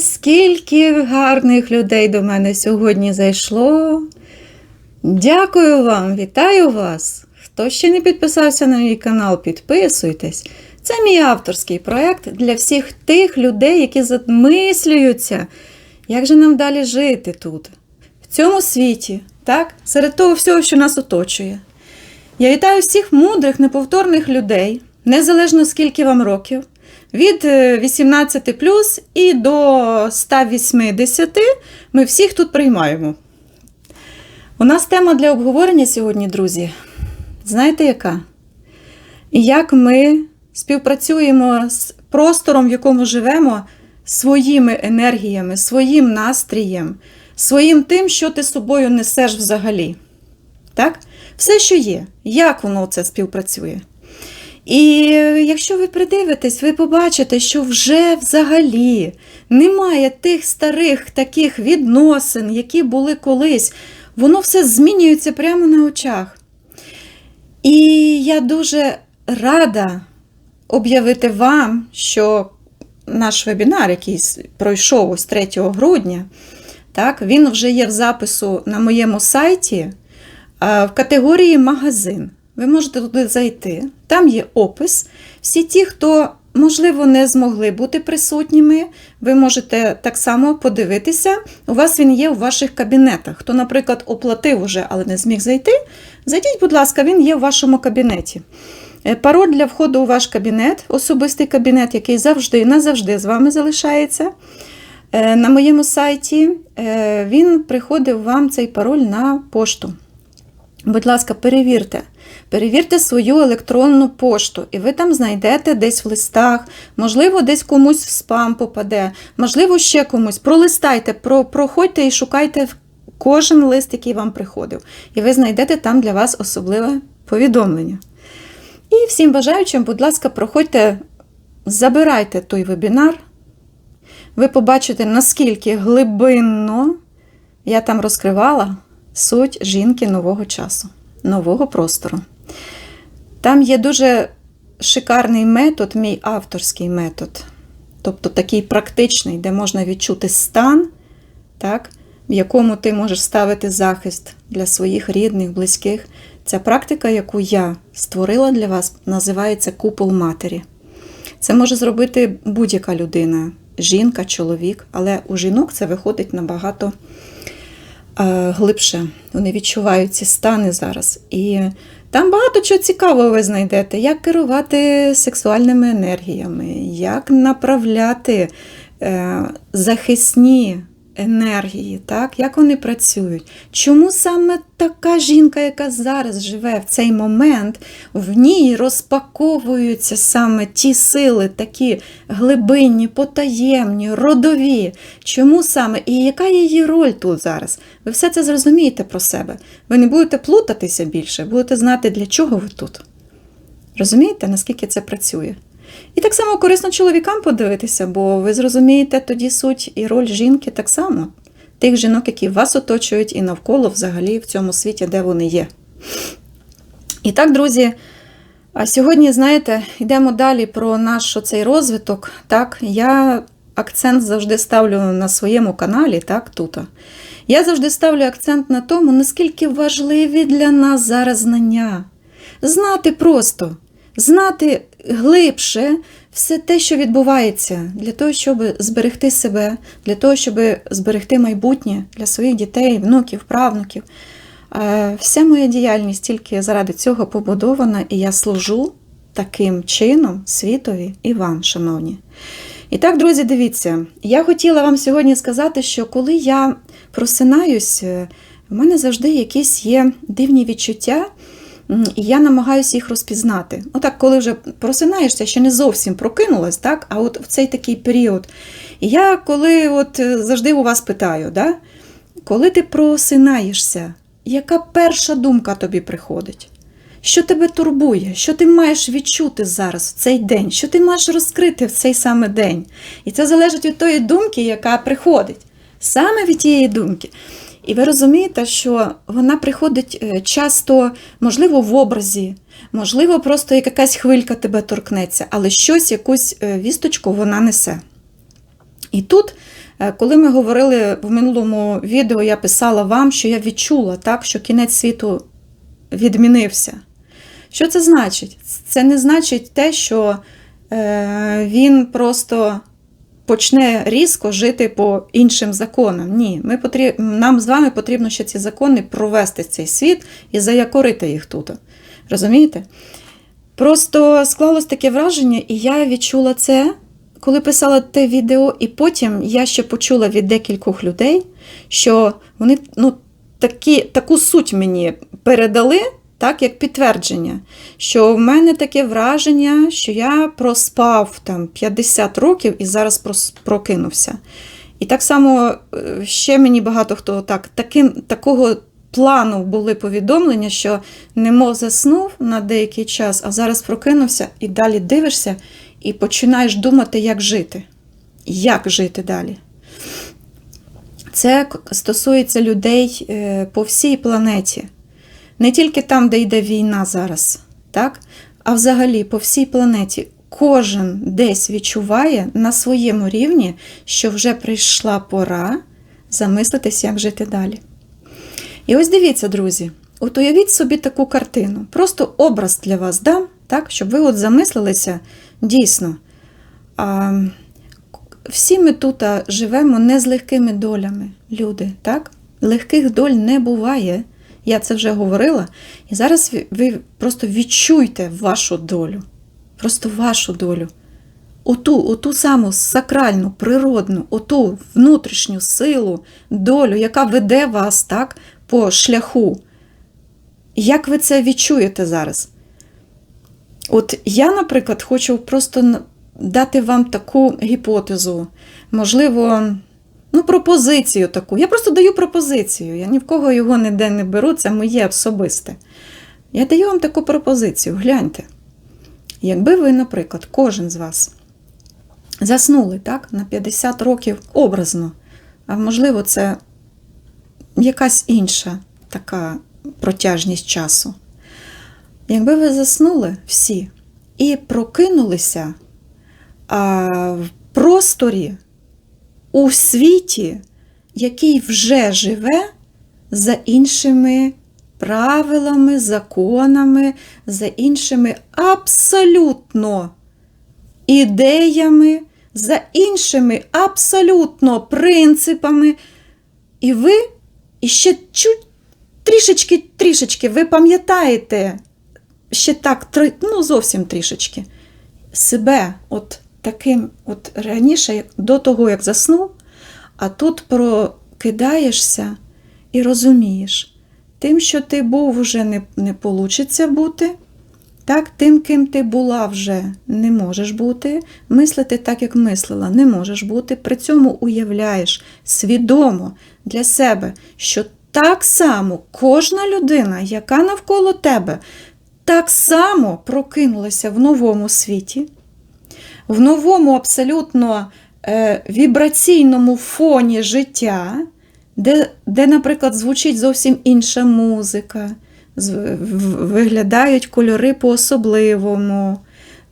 скільки гарних людей до мене сьогодні зайшло. Дякую вам, вітаю вас! Хто ще не підписався на мій канал, підписуйтесь. Це мій авторський проєкт для всіх тих людей, які замислюються, як же нам далі жити тут, в цьому світі, так? серед того всього, що нас оточує. Я вітаю всіх мудрих, неповторних людей, незалежно скільки вам років, від е, 18 і до 180 ми всіх тут приймаємо. У нас тема для обговорення сьогодні, друзі. Знаєте яка? Як ми співпрацюємо з простором, в якому живемо, своїми енергіями, своїм настроєм, своїм тим, що ти собою несеш взагалі. Так? Все, що є, як воно це співпрацює. І якщо ви придивитесь, ви побачите, що вже взагалі немає тих старих таких відносин, які були колись. Воно все змінюється прямо на очах. І я дуже рада об'явити вам, що наш вебінар, який пройшов ось 3 грудня, так, він вже є в запису на моєму сайті в категорії магазин. Ви можете туди зайти. Там є опис. Всі ті, хто, можливо, не змогли бути присутніми, ви можете так само подивитися. У вас він є у ваших кабінетах. Хто, наприклад, оплатив уже, але не зміг зайти, зайдіть, будь ласка, він є в вашому кабінеті. Е, Пароль для входу у ваш кабінет, особистий кабінет, який завжди назавжди з вами залишається. Е, На моєму сайті е, він приходив вам цей пароль на пошту. Будь ласка, перевірте. Перевірте свою електронну пошту, і ви там знайдете десь в листах, можливо, десь комусь в спам попаде, можливо, ще комусь. Пролистайте, про, проходьте і шукайте кожен лист, який вам приходив. І ви знайдете там для вас особливе повідомлення. І всім бажаючим, будь ласка, проходьте, забирайте той вебінар. Ви побачите, наскільки глибинно я там розкривала суть жінки нового часу, нового простору. Там є дуже шикарний метод, мій авторський метод, тобто такий практичний, де можна відчути стан, так, в якому ти можеш ставити захист для своїх рідних, близьких. Ця практика, яку я створила для вас, називається купол матері. Це може зробити будь-яка людина, жінка, чоловік, але у жінок це виходить набагато глибше. Вони відчувають ці стани зараз. І там багато чого цікавого ви знайдете, як керувати сексуальними енергіями, як направляти е, захисні енергії, так? як вони працюють. Чому саме така жінка, яка зараз живе в цей момент, в ній розпаковуються саме ті сили, такі глибинні, потаємні, родові. Чому саме і яка її роль тут зараз? Ви все це зрозумієте про себе. Ви не будете плутатися більше, будете знати, для чого ви тут. Розумієте, наскільки це працює? І так само корисно чоловікам подивитися, бо ви зрозумієте тоді суть і роль жінки так само, тих жінок, які вас оточують і навколо взагалі в цьому світі, де вони є. І так, друзі, сьогодні, знаєте, йдемо далі про наш цей розвиток. Так, Я акцент завжди ставлю на своєму каналі, так, тут. Я завжди ставлю акцент на тому, наскільки важливі для нас зараз знання. Знати просто, знати глибше все те, що відбувається, для того, щоб зберегти себе, для того, щоб зберегти майбутнє для своїх дітей, внуків, правнуків. Е, Вся моя діяльність тільки заради цього побудована, і я служу таким чином світові і вам, шановні. І так, друзі, дивіться, я хотіла вам сьогодні сказати, що коли я просинаюсь, е, в мене завжди якісь є дивні відчуття. І я намагаюся їх розпізнати. Отак, коли вже просинаєшся, ще не зовсім прокинулась, так? а от в цей такий період. І я коли от е, завжди у вас питаю, да? коли ти просинаєшся, яка перша думка тобі приходить? Що тебе турбує? Що ти маєш відчути зараз в цей день? Що ти маєш розкрити в цей саме день? І це залежить від тої думки, яка приходить. Саме від тієї думки. І ви розумієте, що вона приходить е, часто, можливо, в образі, можливо, просто як якась хвилька тебе торкнеться, але щось, якусь е, вісточку вона несе. І тут Е, Коли ми говорили в минулому відео, я писала вам, що я відчула, так, що кінець світу відмінився. Що це значить? Це не значить те, що він просто почне різко жити по іншим законам. Ні, ми потріб... нам з вами потрібно ще ці закони провести в цей світ і заякорити їх тут. Розумієте? Просто склалось таке враження, і я відчула це, коли писала те відео, і потім я ще почула від декількох людей, що вони ну, такі, таку суть мені передали, так, як підтвердження, що в мене таке враження, що я проспав там 50 років і зараз прокинувся. І так само е, ще мені багато хто так, таким, такого плану були повідомлення, що немов заснув на деякий час, а зараз прокинувся і далі дивишся і починаєш думати, як жити. Як жити далі. Це стосується людей е, по всій планеті. Не тільки там, де йде війна зараз, так? а взагалі по всій планеті. Кожен десь відчуває на своєму рівні, що вже прийшла пора замислитись, як жити далі. І ось дивіться, друзі, от уявіть собі таку картину. Просто образ для вас дам, так, щоб ви от замислилися дійсно. А, всі ми тут живемо не з легкими долями, люди. так? Легких доль не буває. Я це вже говорила. І зараз ви- просто відчуйте вашу долю. Просто вашу долю. Оту, оту саму сакральну, природну, оту внутрішню силу, долю, яка веде вас так, по шляху. Як ви це відчуєте зараз? От я, наприклад, хочу просто дати вам таку гіпотезу, можливо, ну, пропозицію таку. Я просто даю пропозицію. Я ні в кого його ніде не беру, це моє особисте. Я даю вам таку пропозицію. Гляньте. Якби ви, наприклад, кожен з вас заснули так, на 50 років образно, а можливо, це якась інша така протяжність часу. Якби ви заснули всі і прокинулися а, в просторі, у світі, який вже живе за іншими правилами, законами, за іншими абсолютно ідеями, за іншими абсолютно принципами. І ви іще чуть трішечки, трішечки, ви пам'ятаєте, ще так, ну зовсім трішечки, себе от таким, от раніше, до того, як заснув, а тут прокидаєшся і розумієш, тим, що ти був, вже не, не получиться бути. Так, тим, ким ти була вже не можеш бути, мислити так, як мислила, не можеш бути. При цьому уявляєш свідомо для себе, що так само кожна людина, яка навколо тебе, так само прокинулася в новому світі, в новому абсолютно е, вібраційному фоні життя, де, де, наприклад, звучить зовсім інша музика, виглядають кольори по-особливому.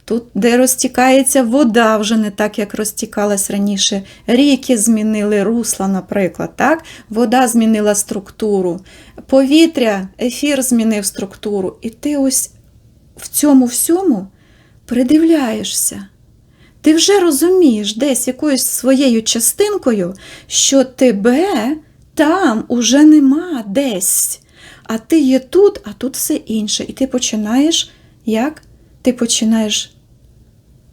Тут, де розтікається вода, вже не так, як розтікалась раніше. Ріки змінили русла, наприклад. Так? Вода змінила структуру, повітря, ефір змінив структуру. І ти ось в цьому всьому придивляєшся. Ти вже розумієш десь якоюсь своєю частинкою, що тебе там уже нема десь. А ти є тут, а тут все інше. І ти починаєш як? Ти починаєш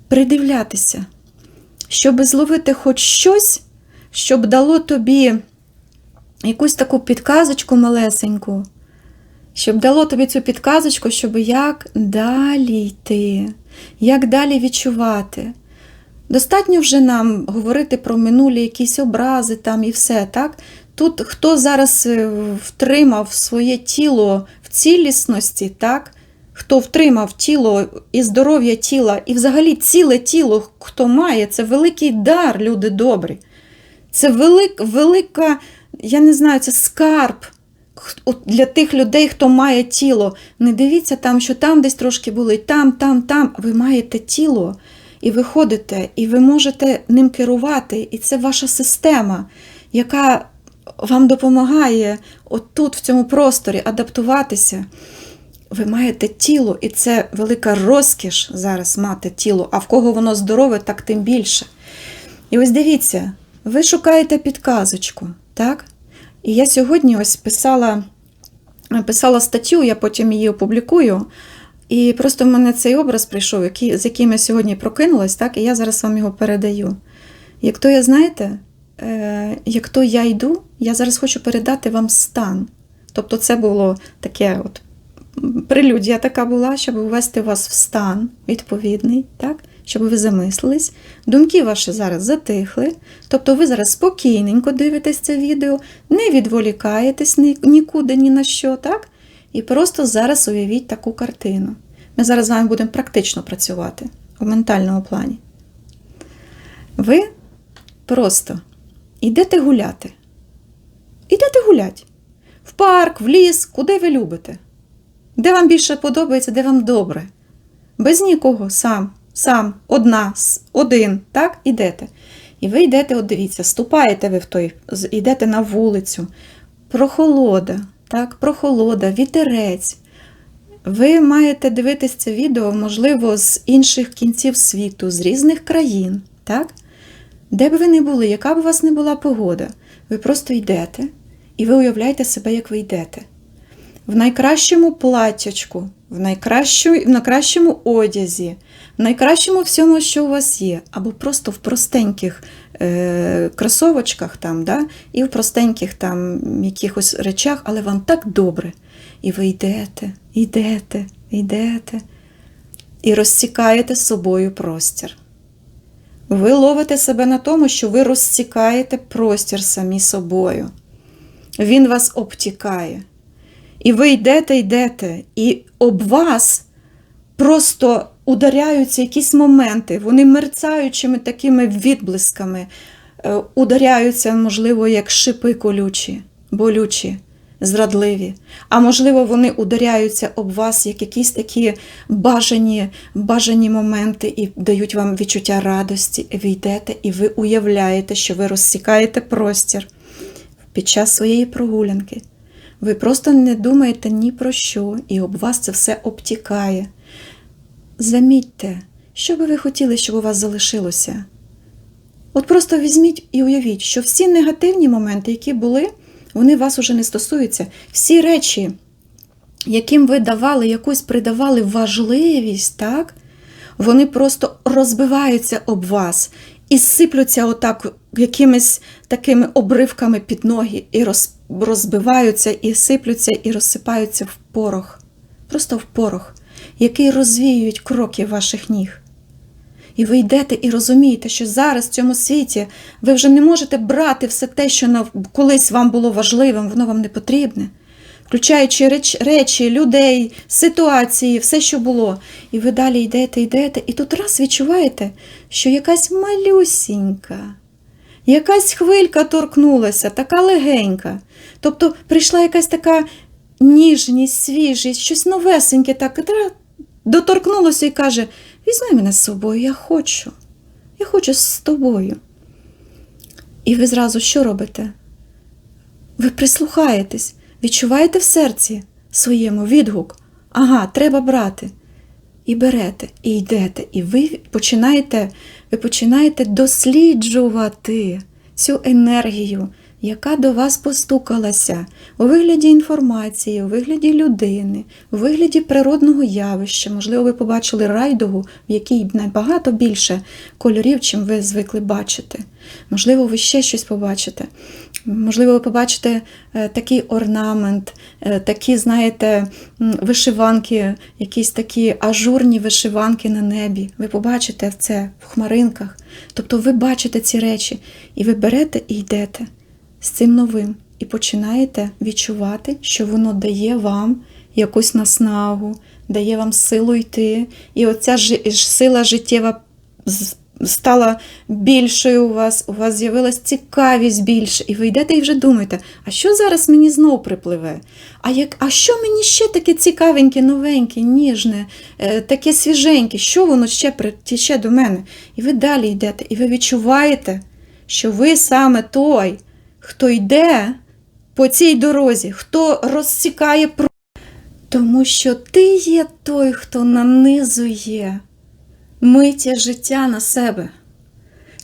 придивлятися, щоб зловити хоч щось, щоб дало тобі якусь таку підказочку малесеньку, щоб дало тобі цю підказочку, щоб як далі йти, як далі відчувати. Достатньо вже нам говорити про минулі якісь образи там і все, так? Тут хто зараз е, втримав своє тіло в цілісності, так? Хто втримав тіло і здоров'я тіла, і взагалі ціле тіло, хто має, це великий дар, люди добрі. Це велик, велика, я не знаю, це скарб для тих людей, хто має тіло. Не дивіться там, що там десь трошки болить, там, там, там. Ви маєте тіло. І ви ходите, і ви можете ним керувати, і це ваша система, яка вам допомагає отут, в цьому просторі, адаптуватися. Ви маєте тіло, і це велика розкіш зараз мати тіло, а в кого воно здорове, так тим більше. І ось дивіться, ви шукаєте підказочку, так? І я сьогодні ось писала, писала статтю, я потім її опублікую. І просто в мене цей образ прийшов, який, з яким я сьогодні прокинулась, так, і я зараз вам його передаю. Як то я знаєте, е, як то я йду, я зараз хочу передати вам стан. Тобто, це було таке от прелюдія така була, щоб ввести вас в стан відповідний, так? щоб ви замислились. Думки ваші зараз затихли. Тобто ви зараз спокійненько дивитесь це відео, не відволікаєтесь нікуди, ні на що, так? І просто зараз уявіть таку картину. Ми зараз з вами будемо практично працювати у ментальному плані. Ви просто йдете гуляти. Йдете гуляти. В парк, в ліс, куди ви любите. Де вам більше подобається, де вам добре. Без нікого, сам, сам, одна, один, так, ідете. І ви йдете, от дивіться, ступаєте ви в той, йдете на вулицю, прохолода, так, прохолода, вітерець. Ви маєте дивитись це відео, можливо, з інших кінців світу, з різних країн, так? Де б ви не були, яка б у вас не була погода, ви просто йдете і ви уявляєте себе, як ви йдете. В найкращому платтячку, в, найкращу, в найкращому одязі, в найкращому всьому, що у вас є, або просто в простеньких кросовочках там, да? і в простеньких там якихось речах, але вам так добре. І ви йдете, йдете, йдете, і розсікаєте з собою простір. Ви ловите себе на тому, що ви розсікаєте простір самі собою. Він вас обтікає. І ви йдете, йдете, і об вас просто ударяються якісь моменти, вони мерцаючими такими відблисками, е, ударяються, можливо, як шипи колючі, болючі, зрадливі. А можливо, вони ударяються об вас як якісь такі бажані, бажані моменти і дають вам відчуття радості. Ви йдете і ви уявляєте, що ви розсікаєте простір під час своєї прогулянки. Ви просто не думаєте ні про що, і об вас це все обтікає. Замітьте, що би ви хотіли, щоб у вас залишилося. От просто візьміть і уявіть, що всі негативні моменти, які були, вони вас уже не стосуються. Всі речі, яким ви давали якусь придавали важливість, так? Вони просто розбиваються об вас і сиплються отак якимись такими обривками під ноги, і розбиваються, і сиплються, і розсипаються в порох. Просто в порох, який розвіюють кроки ваших ніг. І ви йдете і розумієте, що зараз в цьому світі ви вже не можете брати все те, що колись вам було важливим, воно вам не потрібне, включаючи реч, речі, людей, ситуації, все, що було. І ви далі йдете, йдете, і тут раз відчуваєте, що якась малюсінька, якась хвилька торкнулася, така легенька. Тобто прийшла якась така ніжність, свіжість, щось новесеньке, так доторкнулося і каже: візьми мене з собою, я хочу. Я хочу з тобою. І ви зразу що робите? Ви прислухаєтесь, відчуваєте в серці своєму відгук. Ага, треба брати. І берете, і йдете, і ви починаєте, ви починаєте досліджувати цю енергію, яка до вас постукалася у вигляді інформації, у вигляді людини, у вигляді природного явища. Можливо, ви побачили райдугу, в якій набагато більше кольорів, чим ви звикли бачити. Можливо, ви ще щось побачите. Можливо, ви побачите е, такий орнамент, е, такі, знаєте, вишиванки, якісь такі ажурні вишиванки на небі. Ви побачите це в хмаринках. Тобто ви бачите ці речі, і ви берете і йдете з цим новим, і починаєте відчувати, що воно дає вам якусь наснагу, дає вам силу йти. І оця ж- сила життєва стала більшою у вас, у вас з'явилась цікавість більше, і ви йдете і вже думаєте, а що зараз мені знов припливе? А, як, а що мені ще таке цікавеньке, новеньке, ніжне, е, таке свіженьке, що воно ще притіче до мене? І ви далі йдете, і ви відчуваєте, що ви саме той, хто йде по цій дорозі, хто розсікає про. Тому що ти є той, хто нанизує миття життя на себе.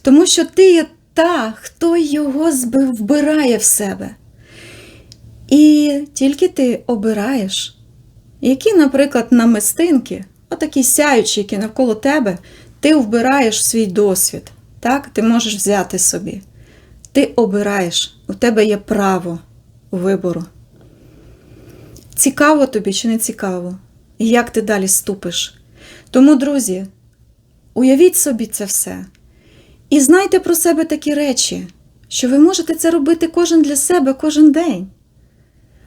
Тому що ти є та, хто його вбирає в себе. І тільки ти обираєш, які, наприклад, намистинки, отакі сяючі, які навколо тебе, ти вбираєш свій досвід. Так, ти можеш взяти собі. Ти обираєш, у тебе є право вибору. Цікаво тобі чи не цікаво? І як ти далі ступиш? Тому, друзі, уявіть собі це все. І знайте про себе такі речі, що ви можете це робити кожен для себе кожен день.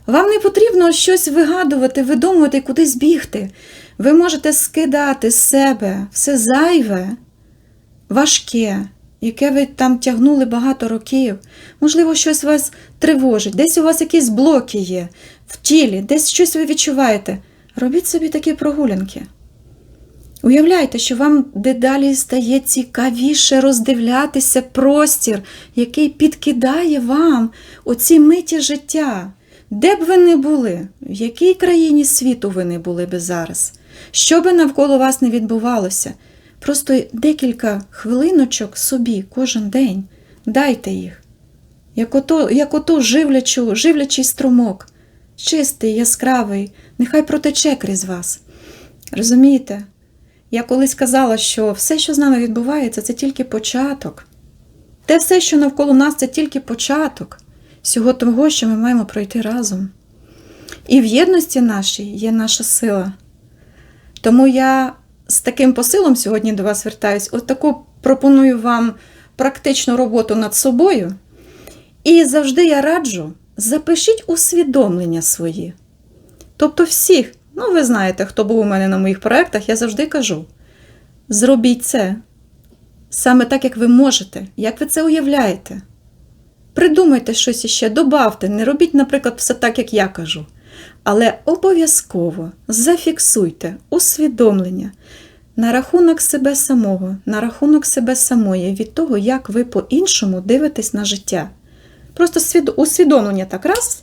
Вам не потрібно щось вигадувати, видумувати, кудись бігти. Ви можете скидати з себе все зайве, важке, яке ви там тягнули багато років. Можливо, щось вас тривожить, десь у вас якісь блоки є в тілі, десь щось ви відчуваєте. Робіть собі такі прогулянки. Уявляйте, що вам дедалі стає цікавіше роздивлятися простір, який підкидає вам оці миті життя. Де б ви не були, в якій країні світу ви не були би зараз, що би навколо вас не відбувалося, просто декілька хвилиночок собі кожен день дайте їх, як ото, як ото живлячу, живлячий струмок, чистий, яскравий, нехай протече крізь вас. Розумієте? Я колись казала, що все, що з нами відбувається, це тільки початок. Те все, що навколо нас, це тільки початок всього того, що ми маємо пройти разом. І в єдності нашій є наша сила. Тому я з таким посилом сьогодні до вас звертаюсь. От таку пропоную вам практичну роботу над собою. І завжди я раджу, запишіть усвідомлення свої. Тобто всіх, ну ви знаєте, хто був у мене на моїх проєктах, я завжди кажу: зробіть це саме так, як ви можете, як ви це уявляєте. Придумайте щось іще, добавте, не робіть, наприклад, все так, як я кажу. Але обов'язково зафіксуйте усвідомлення на рахунок себе самого, на рахунок себе самої від того, як ви по-іншому дивитесь на життя. Просто усвідомлення так раз,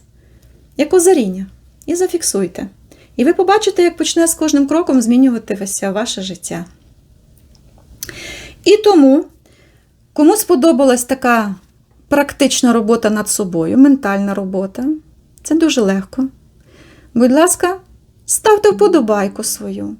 як озаріння, і зафіксуйте. І ви побачите, як почне з кожним кроком змінюватися ваше життя. І тому, кому сподобалась така практична робота над собою, ментальна робота, це дуже легко. Будь ласка, ставте вподобайку свою.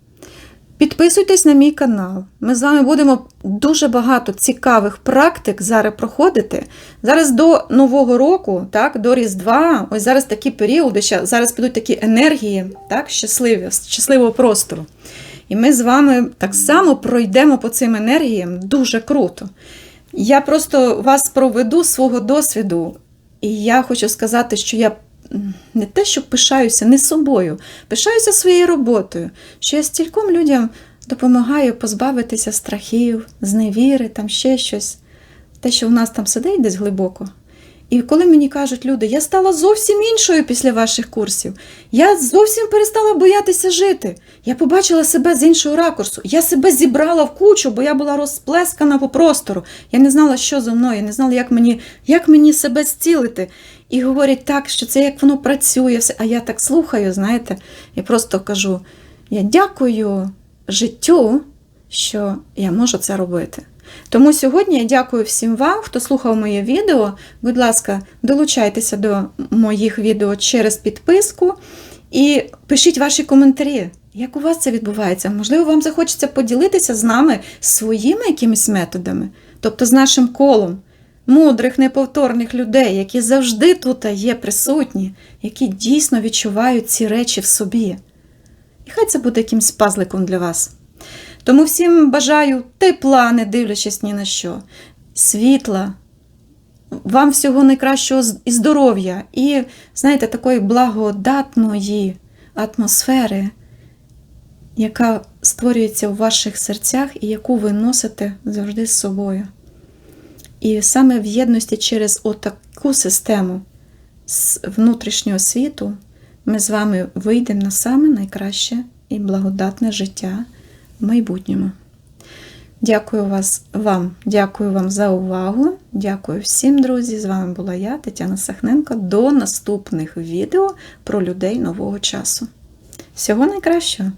Підписуйтесь на мій канал. Ми з вами будемо дуже багато цікавих практик зараз проходити. Зараз до Нового року, так, до Різдва, ось зараз такі періоди, зараз підуть такі енергії, так, щасливі, щасливого простору. І ми з вами так само пройдемо по цим енергіям дуже круто. Я просто вас проведу з свого досвіду, і я хочу сказати, що я не те, що пишаюся не собою, пишаюся своєю роботою, що я стільком людям допомагаю позбавитися страхів, зневіри, там ще щось. Те, що в нас там сидить десь глибоко. І коли мені кажуть люди, я стала зовсім іншою після ваших курсів, я зовсім перестала боятися жити. Я побачила себе з іншого ракурсу. Я себе зібрала в кучу, бо я була розплескана по простору. Я не знала, що зо мною, я не знала, як мені, як мені себе зцілити. І говорять так, що це як воно працює. все. А я так слухаю, знаєте, і просто кажу: я дякую життю, що я можу це робити. Тому сьогодні я дякую всім вам, хто слухав моє відео. Будь ласка, долучайтеся до моїх відео через підписку і пишіть ваші коментарі. Як у вас це відбувається? Можливо, вам захочеться поділитися з нами своїми якимись методами, тобто з нашим колом мудрих, неповторних людей, які завжди тут є присутні, які дійсно відчувають ці речі в собі. І хай це буде якимсь пазликом для вас. Тому всім бажаю тепла, не дивлячись ні на що, світла, вам всього найкращого і здоров'я, і, знаєте, такої благодатної атмосфери, яка створюється у ваших серцях і яку ви носите завжди з собою. І саме в єдності через отаку систему з внутрішнього світу ми з вами вийдемо на саме найкраще і благодатне життя в майбутньому. Дякую вас, вам, дякую вам за увагу. Дякую всім, друзі. З вами була я, Тетяна Сахненко. До наступних відео про людей нового часу. Всього найкращого!